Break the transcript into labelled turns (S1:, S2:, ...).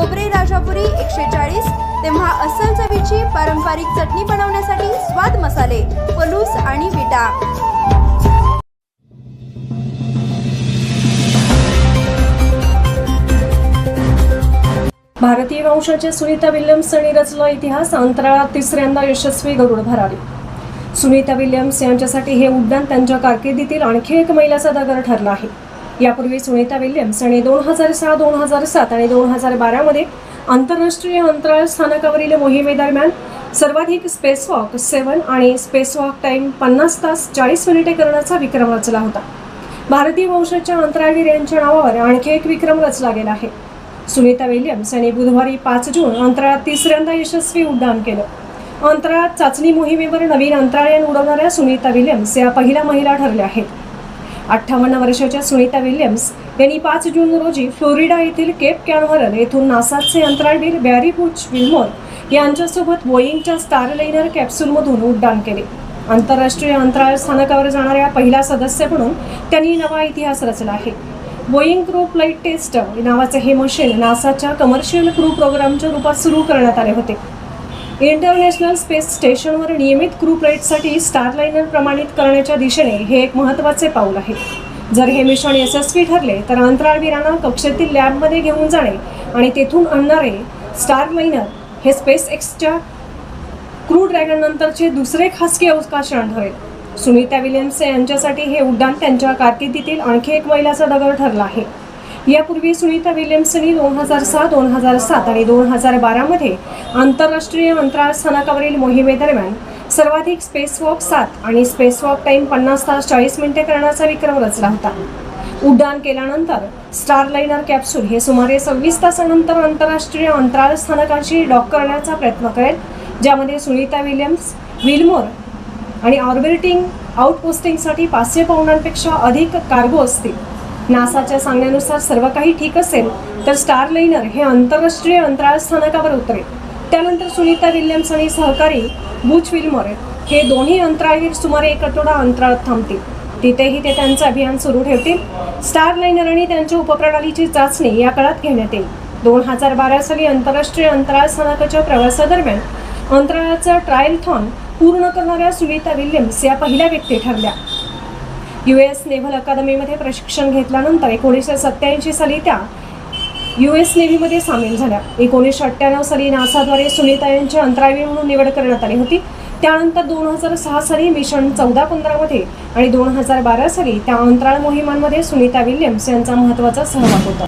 S1: खोबरे राजापुरी एकशे चाळीस. तेव्हा अस्सल चवीची पारंपरिक चटणी बनवण्यासाठी स्वाद मसाले पलूस आणि विटा.
S2: भारतीय वंशाचे सुनीता विल्यम्स यांनी रचला इतिहास अंतराळात तिसऱ्यांदा यशस्वी गरुड भरारी सुनीता विल्यम्स यांच्यासाठी हे उड्डाण त्यांच्या कारकिर्दीतील आणखी एक मैलाचा दगड ठरला आहे. यापूर्वी सुनीता विल्यम्स आणि दोन हजार सहा दोन हजार सात आणि दोन हजार बारामध्ये आंतरराष्ट्रीय अंतराळ स्थानकावरील मोहिमेदरम्यान सर्वाधिक स्पेसवॉक सेवन आणि स्पेसवॉक टाइम पन्नास तास चाळीस मिनिटे करण्याचा विक्रम रचला होता. भारतीय वंशाच्या अंतराळवीर यांच्या नावावर आणखी एक विक्रम रचला गेला आहे. सुनीता विल्यम्स यांनी बुधवारी पाच जून अंतराळात तिसऱ्यांदा यशस्वी उड्डाण केलं. अंतराळात चाचणी मोहिमेवर नवीन अंतराळयान उडवणाऱ्या सुनीता विल्यम्स या पहिल्या महिला ठरल्या आहेत. अठ्ठावन्न वर्षाच्या सुनीता विल्यम्स यांनी पाच जून रोजी फ्लोरिडा येथील केप कॅनव्हरल येथून नासाचे अंतराळवीर बॅरी बुच विल्मोर यांच्यासोबत बोईंगच्या स्टारलाइनर कॅप्सूलमधून उड्डाण केले. आंतरराष्ट्रीय अंतराळ स्थानकावर जाणाऱ्या पहिला सदस्य म्हणून त्यांनी नवा इतिहास रचला आहे. बोईंग क्रू फ्लाईट टेस्ट नावाचे हे मशीन नासाच्या कमर्शियल क्रू प्रोग्रामच्या रूपात सुरू करण्यात आले होते. इंटरनॅशनल स्पेस स्टेशनवर नियमित क्रू फ्लाईटसाठी स्टारलाइनर प्रमाणित करण्याच्या दिशेने हे एक महत्त्वाचे पाऊल आहे. जर हे मिशन यशस्वी ठरले तर अंतराळवीरांना कक्षेतील लॅबमध्ये घेऊन जाणे आणि तेथून आणणारे स्टारलाइनर हे स्पेस एक्सच्या क्रू ड्रॅगननंतरचे दुसरे खासगी अवकाशयान ठरेल. सुनीता विलियम्स यांच्यासाठी हे उड्डाण त्यांच्या कारकिर्दीतील आणखी एक मैलाचा दगड ठरला आहे. यापूर्वी सुनीता विलियम्सनी दोन हजार सहा दोन हजार सात आणि दोन हजार बारामध्ये आंतरराष्ट्रीय अंतराळ स्थानकावरील मोहिमेदरम्यान सर्वाधिक स्पेसवॉक सात आणि स्पेसवॉक टाइम पन्नास तास चाळीस मिनिटे करण्याचा विक्रम रचला होता. उड्डाण केल्यानंतर स्टारलाइनर कॅप्सूल हे सुमारे सव्वीस तासानंतर आंतरराष्ट्रीय अंतराळ स्थानकाशी डॉक करण्याचा प्रयत्न करेल ज्यामध्ये सुनीता विलियम्स विल्मोर आणि ऑर्बिटिंग आउटपोस्टिंगसाठी पाचशे पाऊंडांपेक्षा अधिक कार्गो असतील. नासाच्या सांगण्यानुसार सर्व काही ठीक असेल तर स्टार स्टारलाइनर हे आंतरराष्ट्रीय अंतराळ स्थानकावर उतरेल. त्यानंतर सुनीता विल्यम्स आणि सहकारी बुच विल्मोर हे दोन्ही अंतराळवीर सुमारे एक आठवडा अंतराळात थांबतील. तिथेही ते त्यांचं अभियान सुरू ठेवतील. स्टार स्टारलाइनर आणि त्यांच्या उपप्रणालीची चाचणी या काळात घेण्यात येईल. दोन हजार बारा साली आंतरराष्ट्रीय अंतराळ स्थानकाच्या प्रवासादरम्यान अंतराळाचा ट्रायल थॉन पूर्ण करणाऱ्या सुनीता विल्यम्स या पहिल्या व्यक्ती ठरल्या. यू एस नेव्हल अकादमीमध्ये प्रशिक्षण घेतल्यानंतर एकोणीसशे सत्याऐंशी साली त्या यू एस नेव्हीमध्ये सामील झाल्या. एकोणीसशे अठ्ठ्याण्णव साली नासाद्वारे सुनीता यांची अंतराळवीर म्हणून निवड करण्यात आली होती. त्यानंतर दोन हजार सहा साली मिशन चौदा पंधरामध्ये आणि दोन हजार बारा साली त्या अंतराळ मोहिमांमध्ये सुनीता विल्यम्स यांचा महत्त्वाचा सहभाग होता.